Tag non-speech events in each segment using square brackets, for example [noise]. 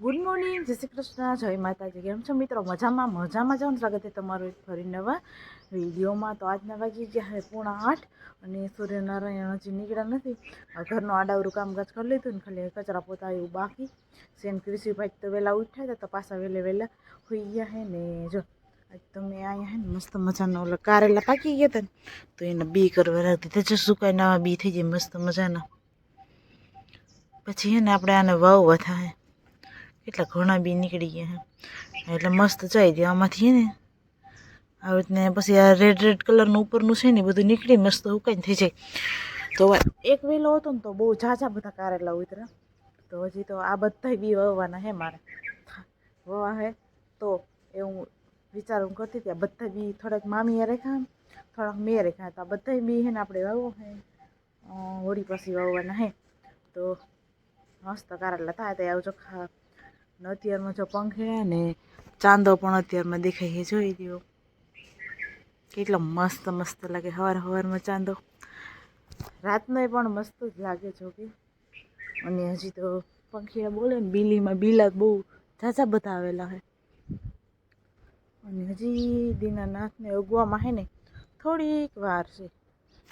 Good morning જય શ્રી કૃષ્ણ. જય માતાજી. કેમ છો મિત્રો? મજામાં? મજામાં જાઉં સ્વાગત છે તમારું એક ફરી નવા વિડીયોમાં. તો આજના વાગી ગયા હવે પૂણા આઠ અને સૂર્યનારાયણ હજી નીકળ્યા નથી. ઘરનું આડાવરું કામકાજ કરી લીધું ને ખાલી કચરા પોતા એવું બાકી. સેન કૃષિભાઈ તો વહેલા ઉઠ્યા હતા, તો પાછા વહેલે વહેલા હોઈ ગયા હે ને જો, આજ તો મેં અહીંયા હે ને મસ્ત મજાના ઓલા કારેલા પાકી ગયા હતા ને, તો એને બી કરવા રાખી દીધા. જો સુકાઈ નવા બી થઈ જાય, મસ્ત મજાના. પછી હે ને આપણે આને વાવવા થાય કેટલા ઘણા બી નીકળી ગયા એટલે મસ્ત જાય દે આમાંથી ને. આવી રીતને પછી આ રેડ રેડ કલરનું ઉપરનું છે ને બધું નીકળી મસ્ત ઉકાઈને થઈ જાય. તો એક વેલો હતો ને તો બહુ ઝાઝા બધા કારેલા ઉતરા તો હજી તો આ બધા બી વાવવાના હે મારે. વાવા હે તો એ હું વિચાર હું કરતી હતી, આ બધા બી થોડાક મામીએ રેખા થોડાક મેં રેખા તો આ બધા બી હે ને આપણે વાવો હે. હોળી પછી વાવવાના હે. તો મસ્ત કારેલા થાય તો આવજો ખા ને અત્યારમાં જો પંખીડા ને ચાંદો પણ અત્યારમાં દેખાય છે, જોઈ દો કેટલો મસ્ત મસ્ત લાગે હવાર હવારમાં ચાંદો. રાતનો પણ મસ્ત જ લાગે જો કે અને હજી તો પંખીડા બોલે ને, બિલીમાં બિલા બહુ ઝાઝા બધા આવેલા છે. અને હજી દીનાનાથને ઉગવામાં હે ને, થોડીક વાર છે.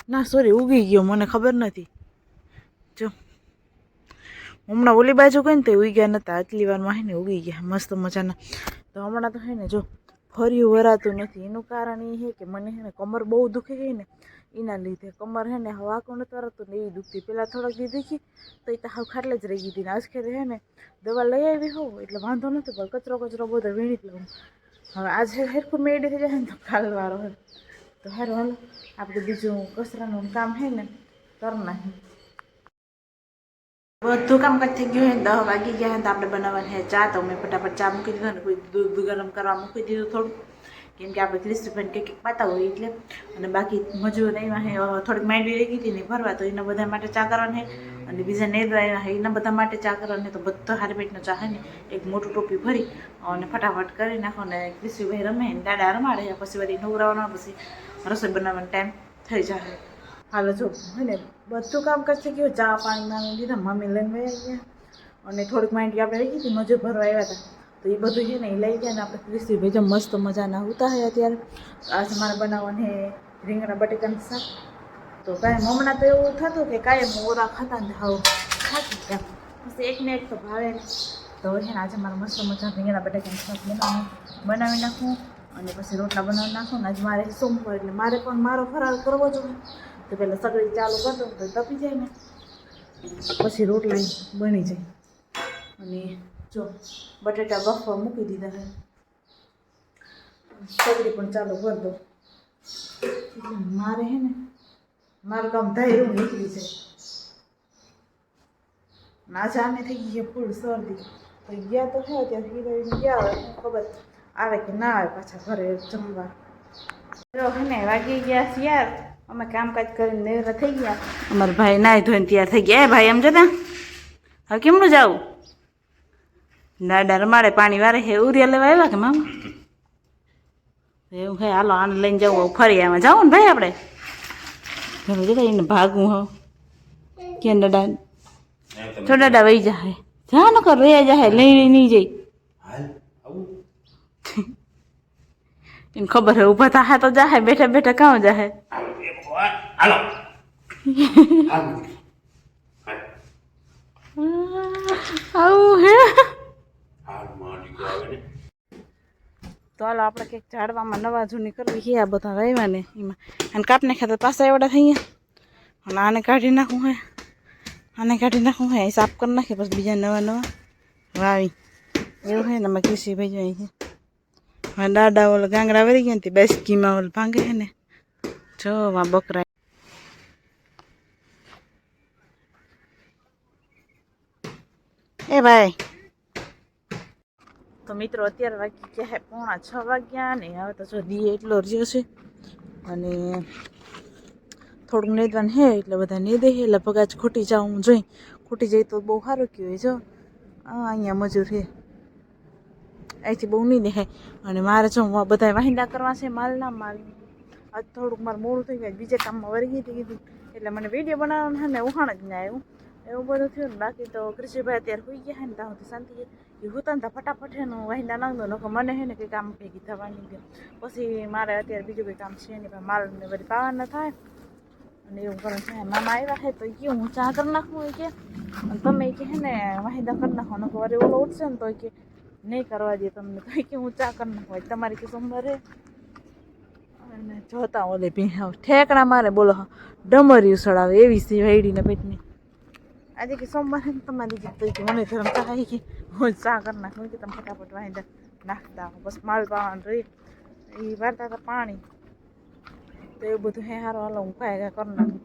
ના સોરી ઉગી ગયો, મને ખબર નથી. જો. હમણાં ઓલી બાજુ ગઈ ને તો ગયા નતા. આટલી વારમાં હે ને ઉગી ગયા. મસ્ત મજાના. તો હમણાં તો હે ને જો ફર્યું, વરાતું નથી. એનું કારણ એ છે કે મને હે ને કમર બહુ દુખી ગઈ ને એના લીધે. કમર હે ને હવાકો નથી વરાતું ને એવી દુખતી. પહેલાં થોડાક દી દુખી, તો એ તો હાવ ખાટલે જ રહી ગઈ ને. આજ હે ને દવા લઈ આવી હોઉં, એટલે વાંધો નથી પણ કચરો કચરો બધો વીણી લઉં. હવે આજે હેરખું મેળી થઈ જાય ને તો કાલ વારો તો હારું, હાલો. આપણે બીજું કચરાનું કામ હે ને કરી નાખીએ. બધું કામ થઈ ગયું હે દસ વાગી ગયા તો આપણે બનાવવાની હે ચા, તો મેં ફટાફટ ચા મૂકી દીધો ને કોઈ દૂધ ગરમ કરવા મૂકી દીધું થોડું. કેમ કે આપણે ક્રિસ્પીભાઈ કંઈક કંઈક પાતા હોય એટલે. અને બાકી મજૂર એમાં હે થોડીક માંડવી રહી ગઈ હતી ને ભરવા, તો એના બધા માટે ચા કરવાની અને બીજા નહીં આવ્યા હે, એના બધા માટે ચા કરવાની તો બધો હારી ચા હે ને, એક મોટું ટોપી ભરી અને ફટાફટ કરી નાખો ને ક્રિસ્પીભાઈ રમે ને દાડા રમાડે, પછી વળી નવરાવાનો પછી રસોઈ બનાવવાનો ટાઈમ થઈ જાય. હાલો જો, હે ને, બધું કામ કરશે ગયું ચા પાણી નાની લીધા, મમ્મી લઈને વહી ગયા. અને થોડીક માઇન્ડ આપણે રહી ગઈ મજૂર ભરવા આવ્યા હતા. તો એ બધું છે ને એ લઈ ગયા ને આપણે ક્રિસ્પી ભાઈ મસ્ત મજાના હોતા હે અત્યારે. આજે મારે બનાવવાને રીંગણા બટેકાનું શાક. તો કાંઈ હમણાં તો એવું થતું કે કાંઈ મોરા ખાતા ને હાવ ખાતી પછી એક ને એક તો ભાવે. તો છે ને, આજે મારે મસ્ત મજા રીંગણા બટેકાનું શાક બનાવું બનાવી નાખું અને પછી રોટલા બનાવી નાખું ને આજે મારે સોમવાર એટલે મારે પણ મારો ફરાળ કરવો જોઈએ તો પહેલાં સગડી ચાલુ કરી દઉં તો તપી જાય ને. પછી રોટલા બની જાય. અને જો બટેટા બફવા મૂકી દીધા છે. સગડી પણ ચાલુ કરી દો મારે હે ને, મારું કામ ધાર્યું નીકળી જાય. ના જાને થઈ ગઈ છે ફૂલ શરદી. તો ગયા તો છે ત્યાં હિરોઈન ગયા હોય ખબર. આવે કે ના આવે પાછા ઘરે જમવા. જો હે ને, વાગી ગયા છે યાર. અમે કામકાજ કરીને નેરા થઈ ગયા. અમારા ભાઈ નાય ધોઈને તૈયાર થઈ ગયા. એ ભાઈ એમ જતા? હવે કેમનું જાવું? દાડા રમાડે પાણી વારે હે ઉરિયા લેવા આવ્યા કે મામા? એવું હે હાલો આને લઈને જવું ફરી આમાં જાવું ને ભાઈ આપણે? ઘરે જતા એને ભાગવું હો. કે દાદા? તો દાદા વહી જાય જા ન કર રહ્યા જાય લઈ નહીં જઈ. એને ખબર હે ઊભા થાય તો જાહે. બેઠા બેઠા કાં જાહે? હાલો. [laughs] આવું હે? તો હાલો આપણે કંઈક ઝાડવામાં નવા જૂની કરવી છે આ બધા રહેવા ને એમાં. અને કાપ ખાતર પાછા એવડા થઈ ગયા અને આને કાઢી નાખું હે. આને કાઢી નાખું હે. સાફ કરી નાખે પછી બીજા નવા નવા વાવી. એવું હે ને અમે કૃષિ ભાઈ અહીં છે. હવે દાડા ઓલ ગાંગડા વરી ગયા ને તે બેસકીમાં ઓલ ભાંગે હે ને. જો વા બકરા એ ભાઈ. તો મિત્રો, અત્યારે વાગી ગયા છે પોણા છ વાગ્યા ને હવે તો જો દી એટલો રહ્યો છે. અને થોડુંક નેદવાનું હે, એટલે બધા નેદે હે. એટલે ભગાજ ખોટી જાઉં હું જોઈ. ખોટી જાય તો બહુ સારું કહેવાય, જો. આ અહીંયા મજૂર છે અહીંથી બહુ નહીં દેખાય અને મારે જો બધા વાહિંદા કરવા છે, માલના માલ. આજ થોડુંક મારે મોડું થઈ ગયું. બીજે કામમાં વળગી હતી કીધું. એટલે મને વીડિયો બનાવવાનું છે ને ઉહાણ જ ના આવ્યું. એવું બધું થયું ને, બાકી તો કૃષિભાઈ અત્યારે હોઈ ગયા હે ને, ત્યાં સુધી શાંતિ એ હું ને તો ફટાફટ એનું વાહિંદા નાખ દો નકર મને હે ને કંઈ કામ ભેગી થવાની દે પછી મારે અત્યારે બીજું કંઈ કામ છે નહીં, પણ માલ ને બધી પાવાના થાય. અને એવું કરે છે, મામા આવ્યા છે, તો એ કે હું ચા કરી નાખું? એ કે તમે કે હે ને વાહિંદા કરી નાખો, નકર અરે ઓલો ઉઠશે ને, તો કે નહીં કરવા દે તમને. તો કે હું ચા કરી નાખું. તમારી કે સોમવારે અને જોતા ઓલે ભી ઠેકડા મારે, બોલો ડમરી સડાવે, એવી સી વાયડીને પેટની આજે કે સોમવારે તમારી જીત તો કે મને ધરમ ચાહી કે હું ચા કરી નાખું કે તમે ફટાફટ વાહિંદા નાખતા બસ માલ પાવાનું રહી. એ વારતા હતા પાણી. તો એવું બધું હે હારો હાલો હું કાંઈ કરી નાખું.